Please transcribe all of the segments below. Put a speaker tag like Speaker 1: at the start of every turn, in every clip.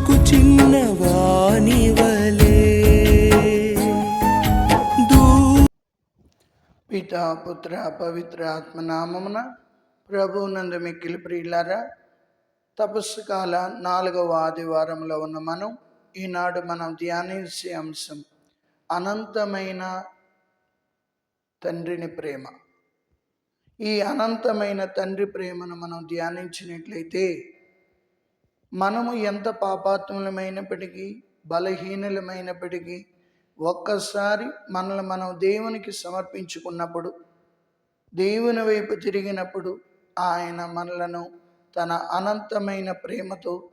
Speaker 1: దుడుకు చిన్నవాని వలే దూ
Speaker 2: పిత పుత్ర పవిత్ర ఆత్మ నామమున ప్రభునందు మిక్కిలి ప్రియులారా తపస్సు కాల నాలుగవ ఆదివారంలో ఉన్న మనం ఈనాడు మనం ధ్యానించే అంశం అనంతమైన తండ్రిని ప్రేమ. ఈ అనంతమైన తండ్రి ప్రేమను మనం ధ్యానించినట్లయితే మనము ఎంత పాపాత్ములమైనప్పటికీ బలహీనులమైనప్పటికీ ఒక్కసారి మనల్ని మనం దేవునికి సమర్పించుకున్నప్పుడు దేవుని వైపు తిరిగినప్పుడు ఆయన మనలను తన అనంతమైన ప్రేమతో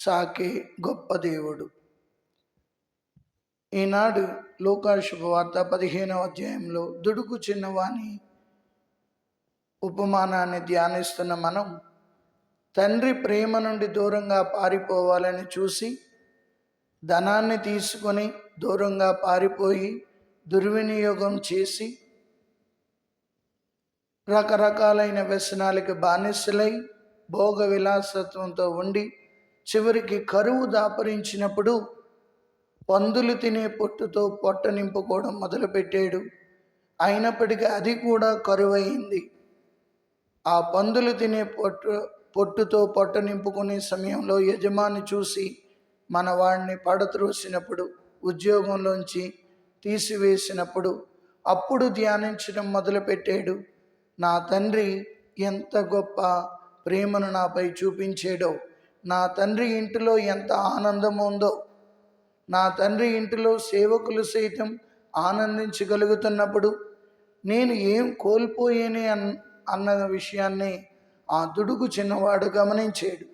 Speaker 2: సాకే గొప్ప దేవుడు. ఈనాడు లోకాశుభవార్త పదిహేనవ అధ్యాయంలో దుడుకు చిన్నవాణి ఉపమానాన్ని ధ్యానిస్తున్న మనం తండ్రి ప్రేమ నుండి దూరంగా పారిపోవాలని చూసి ధనాన్ని తీసుకొని దూరంగా పారిపోయి దుర్వినియోగం చేసి రకరకాలైన వ్యసనాలకి బానిసలై భోగ విలాసత్వంతో ఉండి చివరికి కరువు దాపరించినప్పుడు పందులు తినే పొట్టుతో పొట్ట నింపుకోవడం మొదలుపెట్టాడు. అయినప్పటికీ అది కూడా కరువైంది. ఆ పందులు తినే పొట్టు పొట్టుతో పొట్ట నింపుకునే సమయంలో యజమాని చూసి మన వాడిని పడత్రోసినప్పుడు ఉద్యోగంలోంచి తీసివేసినప్పుడు అప్పుడు ధ్యానించడం మొదలుపెట్టాడు. నా తండ్రి ఎంత గొప్ప ప్రేమను నాపై చూపించాడో నా తండ్రి ఇంటిలో ఎంత ఆనందం ఉందో నా తండ్రి ఇంటిలో సేవకులు సైతం ఆనందించగలుగుతున్నప్పుడు నేను ఏం కోల్పోయేనే అన్ అన్న విషయాన్ని ఆ దుడుగు చిన్నవాడు గమనించాడు.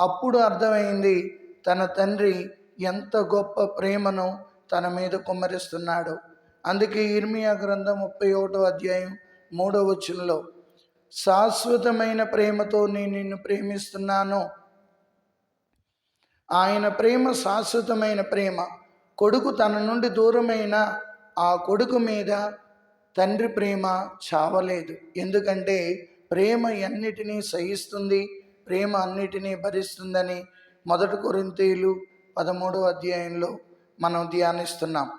Speaker 2: అప్పుడు అర్థమైంది తన తండ్రి ఎంత గొప్ప ప్రేమను తన మీద కుమ్మరిస్తున్నాడు. అందుకే ఇర్మియా గ్రంథం ముప్పై ఒకటో అధ్యాయం మూడో వచనంలో శాశ్వతమైన ప్రేమతో నేను నిన్ను ప్రేమిస్తున్నాను. ఆయన ప్రేమ శాశ్వతమైన ప్రేమ. కొడుకు తన నుండి దూరమైన ఆ కొడుకు మీద తండ్రి ప్రేమ చావలేదు. ఎందుకంటే ప్రేమ అన్నిటినీ సహిస్తుంది ప్రేమ అన్నిటినీ భరిస్తుందని మొదటి కొరింతీయులు పదమూడో అధ్యాయంలో మనం ధ్యానిస్తున్నాం.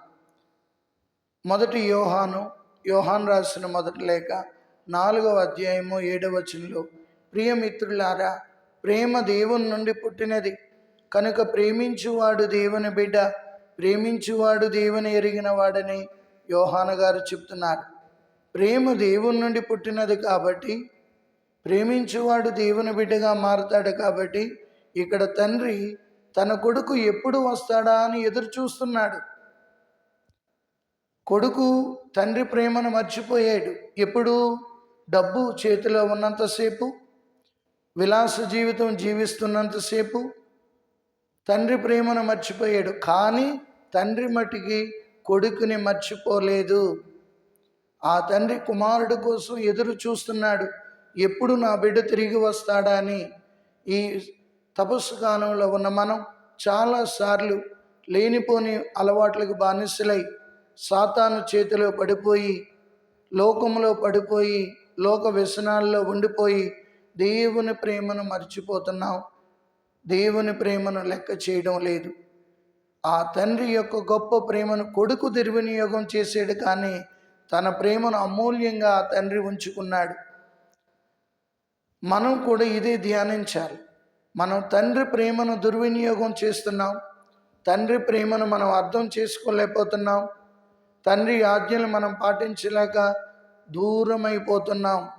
Speaker 2: మొదటి యోహాను యోహాన్ రాసిన మొదటి లేఖ నాలుగవ అధ్యాయము ఏడవచనలో ప్రియమిత్రులారా ప్రేమ దేవుని నుండి పుట్టినది. కనుక ప్రేమించువాడు దేవుని బిడ్డ ప్రేమించువాడు దేవుని ఎరిగిన వాడని యోహాన గారు చెప్తున్నారు. ప్రేమ దేవుని నుండి పుట్టినది కాబట్టి ప్రేమించువాడు దేవుని బిడ్డగా మారుతాడు కాబట్టి ఇక్కడ తండ్రి తన కొడుకు ఎప్పుడు వస్తాడా అని ఎదురు చూస్తున్నాడు. కొడుకు తండ్రి ప్రేమను మర్చిపోయాడు. ఎప్పుడు? డబ్బు చేతిలో ఉన్నంతసేపు విలాస జీవితం జీవిస్తున్నంతసేపు తండ్రి ప్రేమను మర్చిపోయాడు. కానీ తండ్రి మటికి కొడుకుని మర్చిపోలేదు. ఆ తండ్రి కుమారుడు కోసం ఎదురు చూస్తున్నాడు. ఎప్పుడు నా బిడ్డ తిరిగి వస్తాడా అని ఈ తపస్సు కాలంలో ఉన్న మనం చాలాసార్లు లేనిపోని అలవాట్లకు బానిసలై సాతాను చేతిలో పడిపోయి లోకంలో పడిపోయి లోక వ్యసనాల్లో ఉండిపోయి దేవుని ప్రేమను మర్చిపోతున్నాం. దేవుని ప్రేమను లెక్క చేయడం లేదు. ఆ తండ్రి యొక్క గొప్ప ప్రేమను కొడుకు దుర్వినియోగం చేసాడు కానీ తన ప్రేమను అమూల్యంగా ఆ తండ్రి ఉంచుకున్నాడు. మనం కూడా ఇదే ధ్యానించాలి. మనం తండ్రి ప్రేమను దుర్వినియోగం చేస్తున్నాం. తండ్రి ప్రేమను మనం అర్థం చేసుకోలేకపోతున్నాం. తండ్రి ఆజ్ఞలు మనం పాటించలేక దూరమైపోతున్నాం.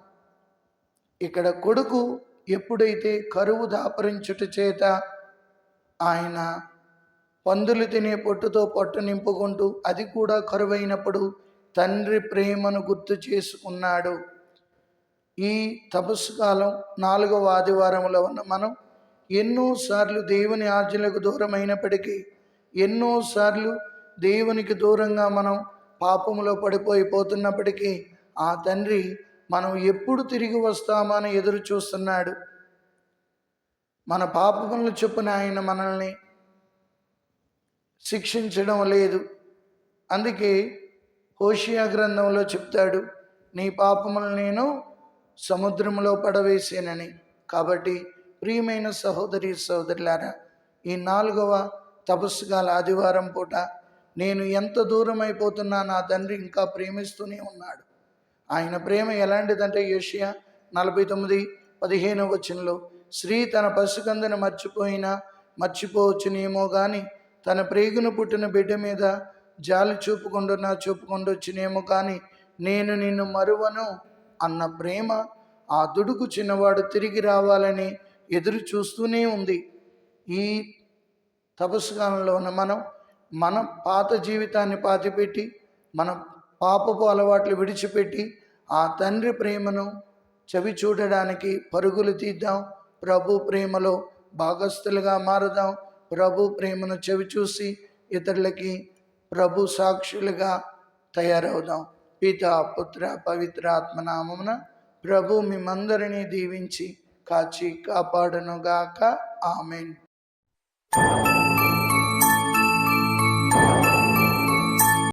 Speaker 2: ఇక్కడ కొడుకు ఎప్పుడైతే కరువు దాపరించుట చేత ఆయన పందులు తినే పొట్టుతో పొట్టు నింపుకుంటూ అది కూడా కరువైనప్పుడు తండ్రి ప్రేమను గుర్తు చేసుకున్నాడు. ఈ తపస్సు కాలం నాలుగవ ఆదివారంలో ఉన్న మనం ఎన్నోసార్లు దేవుని ఆజ్ఞలకు దూరమైనప్పటికీ ఎన్నోసార్లు దేవునికి దూరంగా మనం పాపములో పడిపోయిపోతున్నప్పటికీ ఆ తండ్రి మనం ఎప్పుడు తిరిగి వస్తామని ఎదురు చూస్తున్నాడు. మన పాపములను చొప్పున ఆయన మనల్ని శిక్షించడం లేదు. అందుకే హోషియా గ్రంథంలో చెప్తాడు నీ పాపములు నేను సముద్రంలో పడవేసేనని. కాబట్టి ప్రియమైన సహోదరి సహోదరులారా ఈ నాలుగవ తపస్సుగాల ఆదివారం పూట నేను ఎంత దూరం అయిపోతున్నా నా తండ్రి ఇంకా ప్రేమిస్తూనే ఉన్నాడు. ఆయన ప్రేమ ఎలాంటిదంటే యోషియా నలభై తొమ్మిది పదిహేను వచనంలో స్త్రీ తన పసుకందును మర్చిపోయినా మర్చిపోవచ్చునేమో కానీ తన ప్రేగును పుట్టిన బిడ్డ మీద జాలి చూపుకుంటున్నా చూపుకుండొచ్చునేమో కానీ నేను నిన్ను మరువను. అన్న ప్రేమ ఆ దుడుకు చిన్నవాడు తిరిగి రావాలని ఎదురు చూస్తూనే ఉంది. ఈ తపస్కాలంలోన ఉన్న మనం మన పాత జీవితాన్ని పాతిపెట్టి మన పాపపు అలవాట్లు విడిచిపెట్టి ఆ తండ్రి ప్రేమను చవి చూడడానికి పరుగులు తీద్దాం. ప్రభు ప్రేమలో భాగస్థులుగా మారదాం. ప్రభు ప్రేమను చవి చూసి ఇతరులకి ప్రభు సాక్షులుగా తయారవుదాం. పిత పుత్ర పవిత్ర ఆత్మనామమున ప్రభు మిమ్మందరినీ దీవించి కాచి కాపాడనుగాక. ఆమెన్.